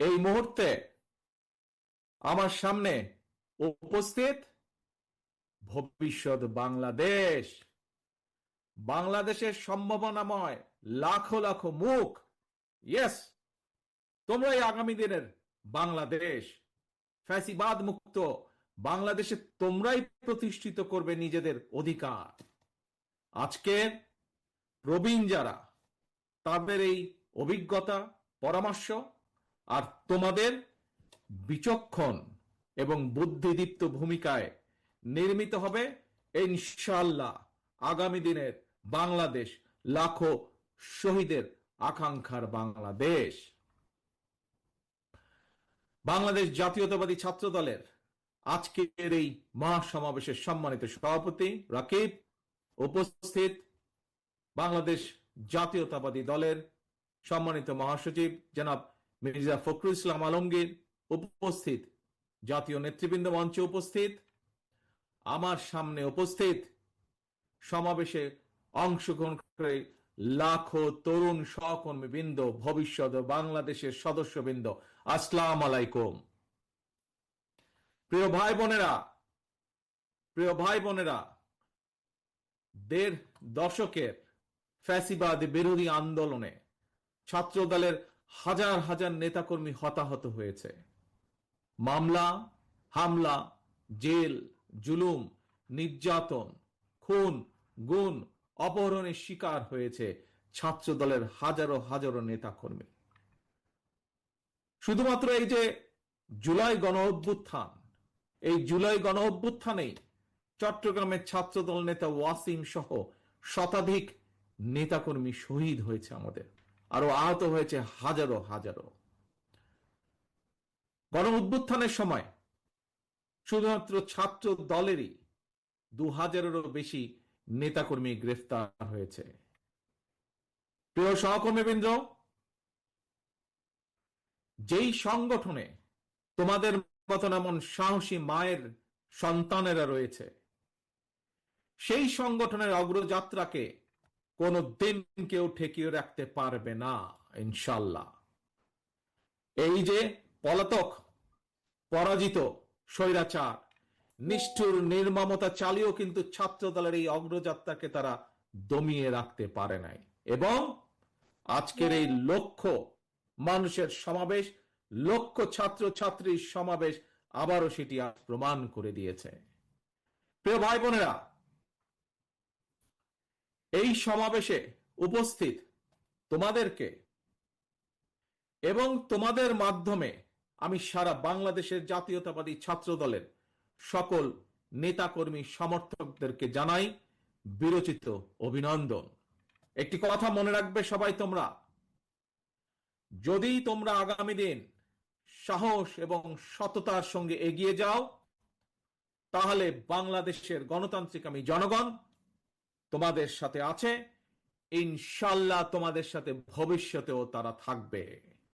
এই মুহূর্তে আমার সামনে উপস্থিত ভবিষ্যৎ বাংলাদেশ। বাংলাদেশের সম্ভাবনাময় লাখো লাখো মুখ। ইয়েস তোমরাই আগামী দিনের বাংলাদেশ। ফ্যাসিবাদ মুক্ত বাংলাদেশে তোমরাই প্রতিষ্ঠিত করবে নিজেদের অধিকার। আজকে প্রবীণ যারা, তাদের এই অভিজ্ঞতা, পরামর্শ আর তোমাদের বিচক্ষণ এবং বুদ্ধিদীপ্ত ভূমিকায় নির্মিত হবে ইনশাল্লাহ আগামী দিনের বাংলাদেশ লাখো শহীদের আকাঙ্ক্ষার বাংলাদেশ। বাংলাদেশ জাতীয়তাবাদী ছাত্র দলের আজকের এই মহাসমাবেশের সম্মানিত সভাপতি রাকিব উপস্থিত বাংলাদেশ জাতীয়তাবাদী দলের সম্মানিত মহাসচিব জনাব মির্জা ফখরুল ইসলাম আলমগীর উপস্থিত, জাতীয় নেতৃবৃন্দ মঞ্চে উপস্থিত, আমার সামনে উপস্থিত, সমাবেশে অংশগ্রহণ করে লাখো তরুণ সহকর্মী বৃন্দ ভবিষ্যৎ বাংলাদেশের সদস্যবৃন্দ, আসসালাম আলাইকুম। প্রিয় ভাই বোনেরা, প্রিয় ভাই বোনেরা, দেড় দশকের ফ্যাসিবাদ বিরোধী আন্দোলনে ছাত্র দলের হাজার হাজার নেতাকর্মী হতাহত হয়েছে। মামলা, হামলা, জেল, জুলুম, নির্যাতন, খুন গুণ অপহরণের শিকার হয়েছে ছাত্র দলের হাজারো হাজারো নেতাকর্মী। শুধুমাত্র এই যে জুলাই গণ অভ্যুত্থান, এই জুলাই গণ অভ্যুত্থানেই চট্টগ্রামের ছাত্রদল নেতা ওয়াসিম সহ শতাধিক নেতাকর্মী শহীদ হয়েছে আমাদের। আরও আহত হয়েছে হাজারো হাজারো। গণ উদ্বুত্থানের সময় শুধুমাত্র ছাত্র দলেরই দু হাজারেরও বেশি নেতাকর্মী গ্রেফতার হয়েছে। প্রিয় সহকর্মীবৃন্দ যেই সংগঠনে তোমাদের মতন এমন সাহসী মায়ের সন্তানেরা রয়েছে, সেই সংগঠনের অগ্রযাত্রাকে কোনো দিন কেউ ঠেকিয়ে রাখতে পারবে না ইনশাল্লাহ এই যে পলাতক, পরাজিত স্বৈরাচার, নিষ্ঠুর নির্মমতা চালিয়েও কিন্তু ছাত্র দলের এই অগ্রযাত্রাকে তারা দমিয়ে রাখতে পারে নাই। এবং আজকের এই লক্ষ্য মানুষের সমাবেশ লক্ষ ছাত্র ছাত্রীর সমাবেশ আবারও সেটি প্রমাণ করে দিয়েছে। প্রিয় ভাই বোনেরা এই সমাবেশে উপস্থিত তোমাদেরকে এবং তোমাদের মাধ্যমে আমি সারা বাংলাদেশের জাতীয়তাবাদী ছাত্র দলের সকল নেতাকর্মী সমর্থকদেরকে জানাই বিরচিত অভিনন্দন। একটি কথা মনে রাখবে সবাই তোমরা। যদি তোমরা আগামী দিন সাহস এবং সততার সঙ্গে এগিয়ে যাও, তাহলে বাংলাদেশের গণতান্ত্রিক আমি জনগণ তোমাদের সাথে আছে। ইনশাল্লাহ তোমাদের সাথে ভবিষ্যতেও তারা থাকবে।